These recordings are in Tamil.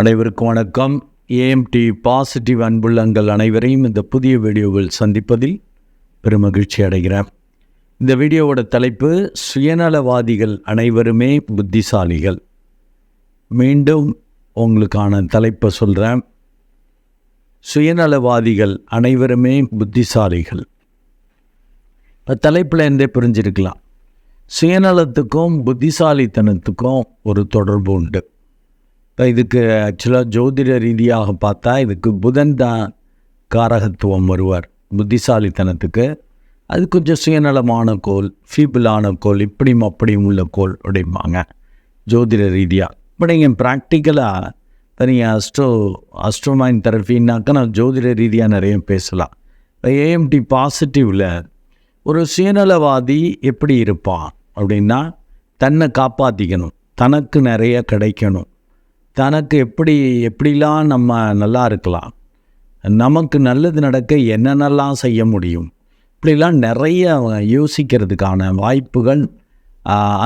அனைவருக்கும் வணக்கம். ஏஎம்டி பாசிட்டிவ் அன்புள்ளங்கள் அனைவரையும் இந்த புதிய வீடியோவில் சந்திப்பதில் பெருமகிழ்ச்சி அடைகிறேன். இந்த வீடியோவோட தலைப்பு சுயநலவாதிகள் அனைவருமே புத்திசாலிகள். மீண்டும் உங்களுக்கான தலைப்பை சொல்கிறேன் சுயநலவாதிகள் அனைவருமே புத்திசாலிகள். இப்போ தலைப்பில் இருந்தே புரிஞ்சிருக்கலாம். சுயநலத்துக்கும் புத்திசாலித்தனத்துக்கும் ஒரு தொடர்பு உண்டு. இதுக்கு ஆக்சுவலாக ஜோதிட ரீதியாக பார்த்தா இதுக்கு புதன் தான் காரகத்துவம் வருவார். புத்திசாலித்தனத்துக்கு. அது கொஞ்சம் சுயநலமான கோல் ஃபீபிளான கோல் இப்படியும் அப்படியும் உள்ள கோல் அப்படிம்பாங்க ஜோதிட ரீதியாக இப்போ நீங்கள் ப்ராக்டிக்கலாக இப்போ நீங்கள் அஸ்ட்ரோ அஸ்ட்ரோமைன் தெரப்பின்னாக்கா நான் ஜோதிட ரீதியாக நிறைய பேசலாம். இப்போ ஏஎம்டி பாசிட்டிவில் ஒரு சுயநலவாதி எப்படி இருப்பான் அப்படின்னா தன்னை காப்பாற்றிக்கணும் தனக்கு நிறைய கிடைக்கணும். தனக்கு எப்படி எப்படிலாம் நம்ம நல்லா இருக்கலாம் நமக்கு நல்லது நடக்க என்னென்னலாம் செய்ய முடியும் இப்படிலாம் நிறைய யோசிக்கிறதுக்கான வாய்ப்புகள்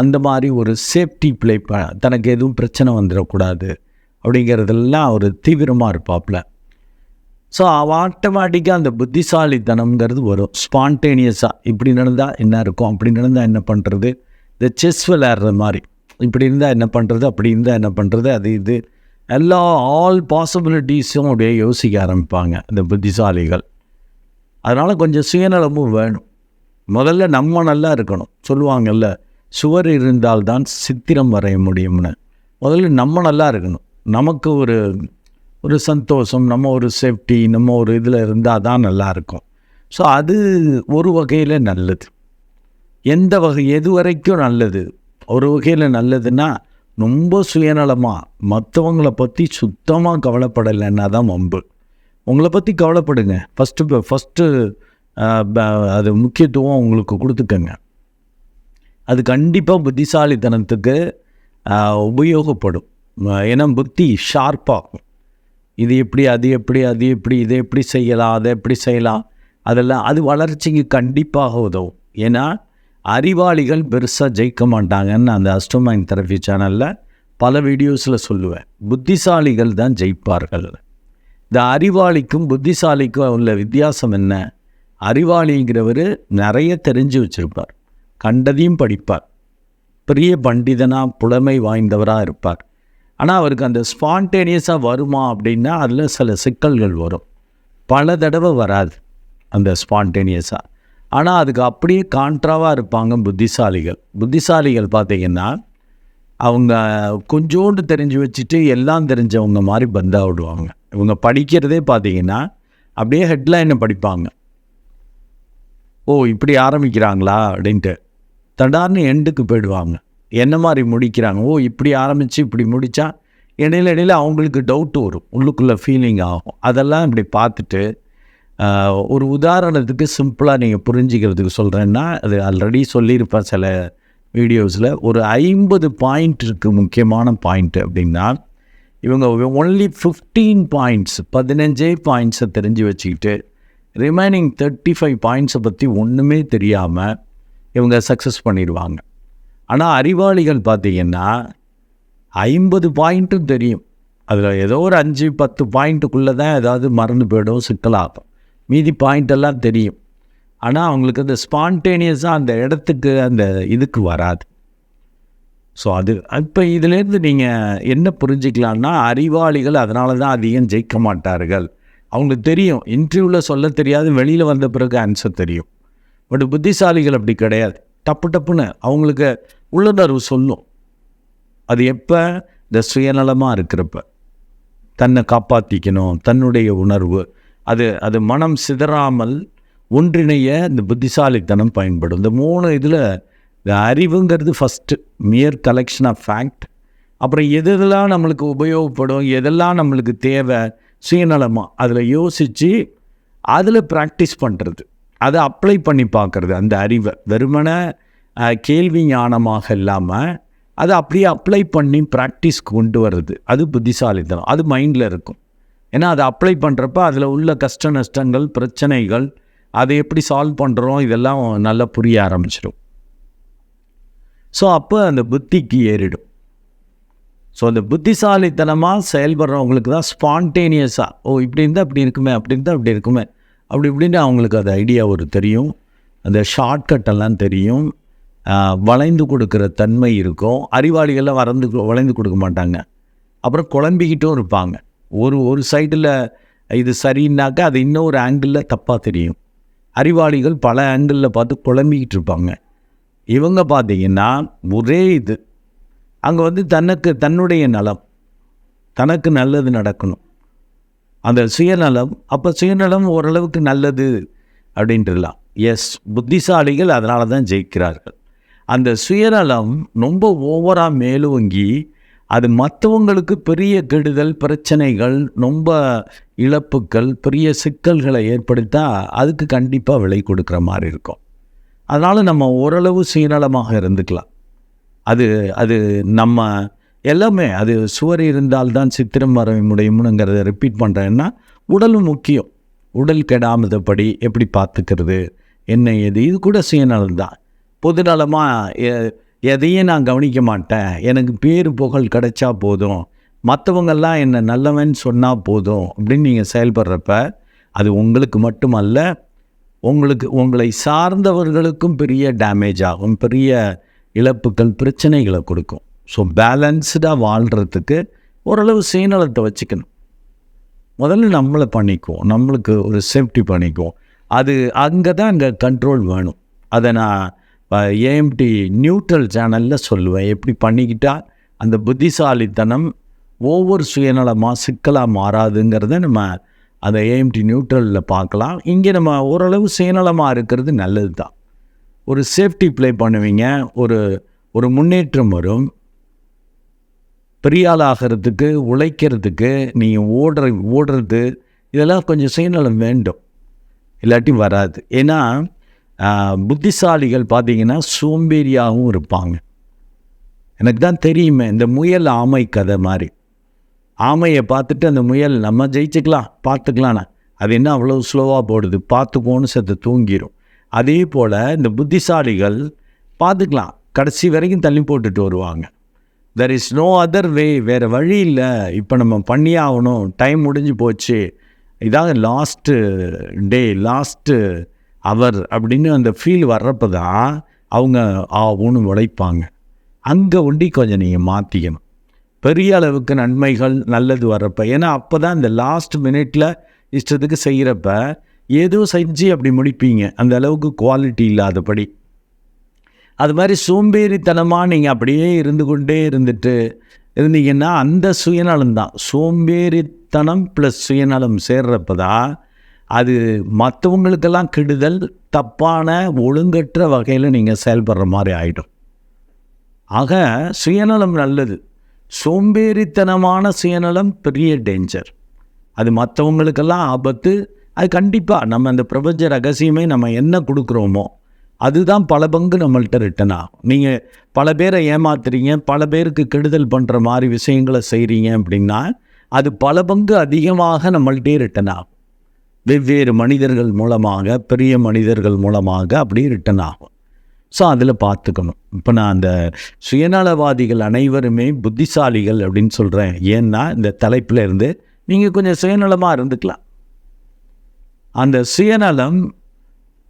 அந்த மாதிரி ஒரு சேஃப்டி ப்ளே ப தனக்கு எதுவும் பிரச்சனை வந்துடக்கூடாது அப்படிங்கிறதெல்லாம் ஒரு தீவிரமாக இருப்பாப்பில் ஸோ அவன் ஆட்டோமேட்டிக்காக அந்த புத்திசாலித்தனம்ங்கிறது வரும். ஸ்பான்டேனியஸாக இப்படி நடந்தால் என்ன இருக்கும் அப்படி நடந்தால் என்ன பண்ணுறது இந்த செஸ் விளையாடுற மாதிரி. இப்படி இருந்தால் என்ன பண்ணுறது அப்படி இருந்தால் என்ன பண்ணுறது அது இது. எல்லா ஆல் பாசிபிலிட்டிஸும் அப்படியே யோசிக்க ஆரம்பிப்பாங்க இந்த புத்திசாலிகள். அதனால் கொஞ்சம் சுயநலமும் வேணும். முதல்ல நம்ம நல்லா இருக்கணும். சொல்லுவாங்கல்ல சுவர் இருந்தால்தான் சித்திரம் வரைய முடியும்னு. முதல்ல நம்ம நல்லா இருக்கணும். நமக்கு ஒரு ஒரு சந்தோஷம் நம்ம ஒரு சேஃப்டி நம்ம ஒரு இதில் இருந்தால் தான் நல்லாயிருக்கும் ஸோ அது ஒரு வகையில் நல்லது. எந்த வகை எது வரைக்கும் நல்லது? ஒரு வகையில் நல்லதுன்னா ரொம்ப சுயநலமாக மற்றவங்கள பற்றி சுத்தமாக கவலைப்படலைன்னா தான் வம்பு. உங்களை பற்றி கவலைப்படுங்க. ஃபஸ்ட்டு ஃபஸ்ட்டு அது முக்கியத்துவம் உங்களுக்கு கொடுத்துக்கங்க. அது கண்டிப்பாக புத்திசாலித்தனத்துக்கு உபயோகப்படும். ஏன்னா புத்தி ஷார்ப்பாகும் இது எப்படி அது எப்படி அது எப்படி இதை எப்படி செய்யலாம் அதை எப்படி செய்யலாம் அதெல்லாம் அது வளர்ச்சிக்கு கண்டிப்பாக உதவும். ஏன்னா அறிவாளிகள் பெருசாக ஜெயிக்க மாட்டாங்கன்னு அந்த அஸ்டோமைன் தெரபி சேனலில் பல வீடியோஸில் சொல்லுவேன். புத்திசாலிகள் தான் ஜெயிப்பார்கள். இந்த அறிவாளிக்கும் புத்திசாலிக்கும் உள்ள வித்தியாசம் என்ன? அறிவாளிங்கிறவர் நிறைய தெரிஞ்சு வச்சுருப்பார். கண்டதையும் படிப்பார். பெரிய பண்டிதனாக புலமை வாய்ந்தவராக இருப்பார். ஆனால் அவருக்கு அந்த ஸ்பான்டேனியஸாக வருமா அப்படின்னா அதில் சில சிக்கல்கள் வரும். பல தடவை வராது அந்த ஸ்பான்டேனியஸாக ஆனால் அதுக்கு அப்படியே கான்ட்ராவாக இருப்பாங்க புத்திசாலிகள். புத்திசாலிகள் பார்த்தீங்கன்னா அவங்க கொஞ்சோண்டு தெரிஞ்சு வச்சுட்டு எல்லாம் தெரிஞ்சவங்க மாதிரி பந்தா விடுவாங்க. இவங்க படிக்கிறதே பார்த்தீங்கன்னா அப்படியே ஹெட்லைனை படிப்பாங்க. ஓ இப்படி ஆரம்பிக்கிறாங்களா அப்படின்ட்டு. தடார்னு எண்டுக்கு போயிடுவாங்க. என்ன மாதிரி முடிக்கிறாங்க? ஓ இப்படி ஆரம்பித்து இப்படி முடித்தா இடையில இடையில அவங்களுக்கு டவுட் வரும். உள்ளுக்குள்ளே ஃபீலிங் ஆகும். அதெல்லாம் இப்படி பார்த்துட்டு ஒரு உதாரணத்துக்கு சிம்பிளாக நீங்கள் புரிஞ்சுக்கிறதுக்கு சொல்கிறேன்னா அது ஆல்ரெடி சொல்லியிருப்பேன் சில வீடியோஸில் ஒரு ஐம்பது பாயிண்ட் இருக்குது முக்கியமான பாயிண்ட் அப்படின்னா இவங்க ஒன்லி ஃபிஃப்டீன் பாயிண்ட்ஸ் பதினஞ்சே பாயிண்ட்ஸை தெரிஞ்சு வச்சுக்கிட்டு ரிமைனிங் தேர்ட்டி ஃபைவ் பாயிண்ட்ஸை பற்றி ஒன்றுமே தெரியாமல் இவங்க சக்ஸஸ் பண்ணிடுவாங்க. ஆனால் அறிவாளிகள் பார்த்தீங்கன்னா ஐம்பது பாயிண்ட்டும் தெரியும். அதில் ஏதோ ஒரு அஞ்சு பத்து பாயிண்ட்டுக்குள்ளே தான் ஏதாவது மறந்து போயிடும் சிக்கலாகும். மீதி பாயிண்டெல்லாம் தெரியும். ஆனால் அவங்களுக்கு அந்த ஸ்பான்டேனியஸாக அந்த இடத்துக்கு அந்த இதுக்கு வராது. ஸோ அது இப்போ இதுலேருந்து நீங்கள் என்ன புரிஞ்சுக்கலாம்னா அறிவாளிகள் அதனால தான் அதிகம் ஜெயிக்க மாட்டார்கள். அவங்களுக்கு தெரியும். இன்டர்வியூவில் சொல்ல தெரியாது வெளியில் வந்த பிறகு ஆன்சர் தெரியும். பட் புத்திசாலிகள் அப்படி கிடையாது. டப்பு டப்புன்னு அவங்களுக்கு உள்ளுணர்வு சொல்லும். அது எப்போ? இந்த சுயநலமாக இருக்கிறப்ப. தன்னை காப்பாற்றிக்கணும் தன்னுடைய உணர்வு. அது அது மனம் சிதறாமல் ஒன்றிணைய இந்த புத்திசாலித்தனம் பயன்படும். இந்த மூணு இதில் இந்த அறிவுங்கிறது first mere collection of fact அப்புறம் எது எதெல்லாம் நம்மளுக்கு உபயோகப்படும் எதெல்லாம் நம்மளுக்கு தேவை சுயநலமாக அதில் யோசித்து அதில் ப்ராக்டிஸ் பண்ணுறது அதை அப்ளை பண்ணி பார்க்குறது அந்த அறிவை. வெறுமனே கேள்வி ஞானமாக இல்லாமல் அதை அப்படியே அப்ளை பண்ணி ப்ராக்டிஸ் கொண்டு வர்றது. அது புத்திசாலித்தனம். அது மைண்டில் இருக்கும். ஏன்னா அதை அப்ளை பண்ணுறப்ப அதில் உள்ள கஷ்ட நஷ்டங்கள் பிரச்சனைகள் அதை எப்படி சால்வ் பண்ணுறோம் இதெல்லாம் நல்லா புரிய ஆரம்பிச்சிடும். ஸோ அப்போ அந்த புத்திக்கு ஏறிடும். ஸோ அந்த புத்திசாலித்தனமாக செயல்படுறவங்களுக்கு தான் ஸ்பான்டேனியஸாக ஓ இப்படி இருந்தால் அப்படி இருக்குமே அப்படி இருந்தால் அப்படி இருக்குமே அப்படி இப்படின்னு அவங்களுக்கு அது ஐடியா ஒரு தெரியும். அந்த ஷார்ட்கட் எல்லாம் தெரியும். வளைந்து கொடுக்குற தன்மை இருக்கும். அறிவாளிகள்லாம் வறந்து வளைந்து கொடுக்க மாட்டாங்க. அப்புறம் குழம்பிக்கிட்டும் இருப்பாங்க. ஒரு ஒரு சைடில் இது சரின்னாக்கா அது இன்னொரு ஆங்கிளில் தப்பாக தெரியும். அறிவாளிகள் பல ஆங்கிளில் பார்த்து குழம்பிக்கிட்டு இருப்பாங்க. இவங்க பார்த்தீங்கன்னா ஒரே இது. அங்கே வந்து தனக்கு தன்னுடைய நலம். தனக்கு நல்லது நடக்கணும். அந்த சுயநலம் அப்போ சுயநலம் ஓரளவுக்கு நல்லது அப்படின்றலாம். எஸ் புத்திசாலிகள் அதனால தான் ஜெயிக்கிறார்கள். அந்த சுயநலம் ரொம்ப ஓவராக மேலோங்கி அது மற்றவங்களுக்கு பெரிய கெடுதல் பிரச்சனைகள் ரொம்ப இழப்புக்கள் பெரிய சிக்கல்களை ஏற்படுத்தா அதுக்கு கண்டிப்பாக விலை கொடுக்குற மாதிரி இருக்கும். அதனால் நம்ம ஓரளவு சீரளமாக இருந்துக்கலாம். அது அது நம்ம எல்லாமே அது சுவர் இருந்தால்தான் சித்திரம் வர முடியும்னுங்கிறத ரிப்பீட் பண்ணுறேன்னா உடலும் முக்கியம். உடல் கெடாமதப்படி எப்படி பார்த்துக்கிறது என்ன ஏது இது கூட சுயநலம் தான் பொதுநலமாக எதையும் நான் கவனிக்க மாட்டேன். எனக்கு பேர் புகழ் கிடைச்சா போதும். மற்றவங்கெல்லாம் என்னை நல்லவன் சொன்னால் போதும் அப்படின்னு நீங்கள் செயல்படுறப்ப அது உங்களுக்கு மட்டுமல்ல உங்களுக்கு உங்களை சார்ந்தவர்களுக்கும் பெரிய டேமேஜ் ஆகும். பெரிய இழப்புகள் பிரச்சனைகளை கொடுக்கும். ஸோ பேலன்ஸ்டாக வாழ்கிறதுக்கு ஓரளவு சுயநலத்தை வச்சுக்கணும். முதல்ல நம்மளை பண்ணிக்குவோம். நம்மளுக்கு ஒரு சேஃப்டி பண்ணிக்குவோம். அது அங்கே தான் அங்கே கண்ட்ரோல் வேணும். அதை நான் ஏஎம்டி நியூட்ரல் சேனலில் சொல்லுவேன். எப்படி பண்ணிக்கிட்டால் அந்த புத்திசாலித்தனம் ஒவ்வொரு சுயநலமாக சிக்கலாக மாறாதுங்கிறத நம்ம அந்த ஏஎம்டி நியூட்ரலில் பார்க்கலாம். இங்கே நம்ம ஓரளவு சுயநலமாக இருக்கிறது நல்லது தான் ஒரு சேஃப்டி ப்ளே பண்ணுவீங்க. ஒரு ஒரு முன்னேற்றம் வரும். பெரிய ஆகிறதுக்கு உழைக்கிறதுக்கு நீங்கள் ஓடுற ஓடுறது இதெல்லாம் கொஞ்சம் சுயநலம் வேண்டும். இல்லாட்டி வராது. ஏன்னா புத்திசாலிகள் பார்த்தீங்கன்னா சோம்பேறியாகவும் இருப்பாங்க. எனக்கு தான் தெரியுமே இந்த முயல் ஆமை கதை மாதிரி. ஆமையை பார்த்துட்டு அந்த முயல் நம்ம ஜெயிச்சுக்கலாம் பார்த்துக்கலாண்ணா அது என்ன அவ்வளோ ஸ்லோவாக போடுது? பார்த்துக்கோன்னு செத்து தூங்கிடும் அதே போல் இந்த புத்திசாலிகள் பார்த்துக்கலாம். கடைசி வரைக்கும் தள்ளி போட்டுட்டு வருவாங்க. There is no other way வேறு வழி இல்லை. இப்போ நம்ம பண்ணியே ஆகணும். டைம் முடிஞ்சு போச்சு. இதாக லாஸ்ட்டு டே லாஸ்ட்டு அவர் அப்படின்னு அந்த ஃபீல் வர்றப்ப தான் அவங்க ஆகும்னு உழைப்பாங்க. அங்கே ஒண்டி கொஞ்சம் நீங்கள் மாற்றிக்கணும் பெரிய அளவுக்கு நன்மைகள் நல்லது வர்றப்ப. ஏன்னா அப்போ தான் இந்த லாஸ்ட் மினிட்ல இஷ்டத்துக்கு செய்கிறப்ப ஏதோ செஞ்சு அப்படி முடிப்பீங்க? அந்த அளவுக்கு குவாலிட்டி இல்லாதபடி. அது மாதிரி சோம்பேறித்தனமாக நீங்கள் அப்படியே இருந்து கொண்டே இருந்துட்டு இருந்தீங்கன்னா அந்த சுயநலம் தான் சோம்பேறித்தனம் ப்ளஸ் சுயநலம் சேர்றப்ப தான் அது மற்றவங்களுக்கெல்லாம் கெடுதல் தப்பான ஒழுங்கற்ற வகையில் நீங்கள் செயல்படுற மாதிரி ஆகிடும் ஆக சுயநலம் நல்லது. சோம்பேறித்தனமான சுயநலம் பெரிய டேஞ்சர் அது மற்றவங்களுக்கெல்லாம் ஆபத்து. அது கண்டிப்பாக நம்ம அந்த பிரபஞ்ச ரகசியமே நம்ம என்ன கொடுக்குறோமோ அதுதான் பல பங்கு நம்மள்ட்ட ரிட்டன் ஆகும். நீங்கள் பல பேரை ஏமாத்துறீங்க பல பேருக்கு கெடுதல் பண்ணுற மாதிரி விஷயங்களை செய்கிறீங்க அப்படின்னா அது பல பங்கு அதிகமாக நம்மள்கிட்டே ரிட்டன் ஆகும். வெவ்வேறு மனிதர்கள் மூலமாக பெரிய மனிதர்கள் மூலமாக அப்படியே ரிட்டன் ஆகும். ஸோ அதில் பார்த்துக்கணும். இப்போ நான் அந்த சுயநலவாதிகள் அனைவருமே புத்திசாலிகள் அப்படின்னு சொல்கிறேன் ஏன்னா இந்த தலைப்பில் இருந்து நீங்கள் கொஞ்சம் சுயநலமாக இருந்துக்கலாம். அந்த சுயநலம்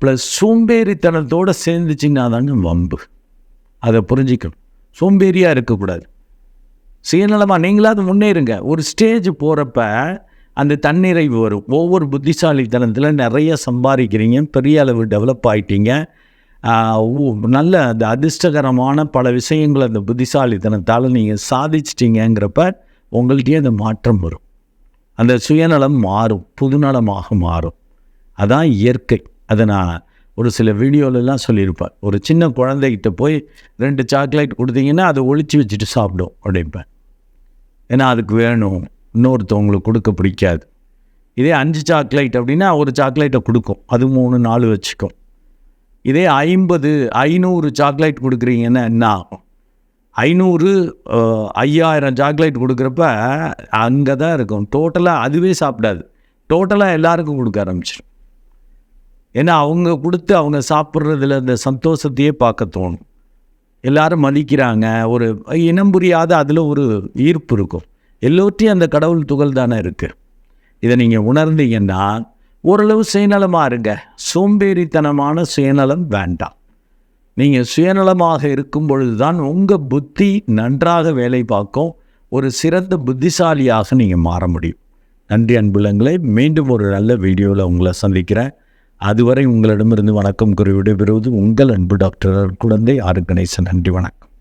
ப்ளஸ் சோம்பேறித்தனத்தோடு சேர்ந்துச்சின்னா தாங்க வம்பு. அதை புரிஞ்சிக்கணும். சோம்பேறியாக இருக்கக்கூடாது. சுயநலமாக நீங்களாவது முன்னேறுங்க. ஒரு ஸ்டேஜ் போகிறப்ப அந்த தன்னிறைவு வரும். ஒவ்வொரு புத்திசாலித்தனத்தில் நிறைய சம்பாதிக்கிறீங்க. பெரிய அளவு டெவலப் ஆயிட்டீங்க. நல்ல அந்த அதிர்ஷ்டகரமான பல விஷயங்களை அந்த புத்திசாலித்தனத்தால் நீங்கள் சாதிச்சிட்டீங்கங்கிறப்ப உங்கள்கிட்டயே அந்த மாற்றம் வரும். அந்த சுயநலம் மாறும். புதுநலமாக மாறும். அதான் இயற்கை. அதை நான் ஒரு சில வீடியோலலாம் சொல்லியிருப்பேன். ஒரு சின்ன குழந்தைகிட்ட போய் ரெண்டு சாக்லேட் கொடுத்தீங்கன்னா அதை ஒழிச்சு வச்சுட்டு சாப்பிடும் அப்படிம்பேன். ஏன்னா அதுக்கு வேணும். இன்னொருத்தவங்களுக்கு கொடுக்க பிடிக்காது. இதே அஞ்சு சாக்லேட் அப்படின்னா ஒரு சாக்லேட்டை கொடுக்கும். அது மூணு நாலு வச்சுக்கும். இதே ஐம்பது ஐநூறு சாக்லேட் கொடுக்குறீங்கன்னா என்ன ஆகும்? ஐநூறு ஐயாயிரம் சாக்லேட் கொடுக்குறப்ப அங்கே தான் இருக்கும் டோட்டலாக அதுவே சாப்பிடாது. டோட்டலாக எல்லாருக்கும் கொடுக்க ஆரம்பிச்சிடும் ஏன்னா அவங்க கொடுத்து அவங்க சாப்பிட்றதுல அந்த சந்தோஷத்தையே பார்க்க தோணும். எல்லாரும் மதிக்கிறாங்க. ஒரு இனம் புரியாத அதில் ஒரு ஈர்ப்பு இருக்கும். எல்லோற்றையும் அந்த கடவுள் துகள் தானே இருக்குது இதை நீங்கள் உணர்ந்தீங்கன்னா ஓரளவு சுயநலமாக இருங்க. சோம்பேறித்தனமான சுயநலம் வேண்டாம். நீங்கள் சுயநலமாக இருக்கும் பொழுது தான் உங்கள் புத்தி நன்றாக வேலை பார்க்கும். ஒரு சிறந்த புத்திசாலியாக நீங்கள் மாற முடியும். நன்றி அன்புலங்களை. மீண்டும் ஒரு நல்ல வீடியோவில் உங்களை சந்திக்கிறேன். அதுவரை உங்களிடமிருந்து வணக்கம் குறிவிட விடைபெறுவது உங்கள் அன்பு டாக்டர் குழந்தை ஆறு கணேசன். நன்றி வணக்கம்.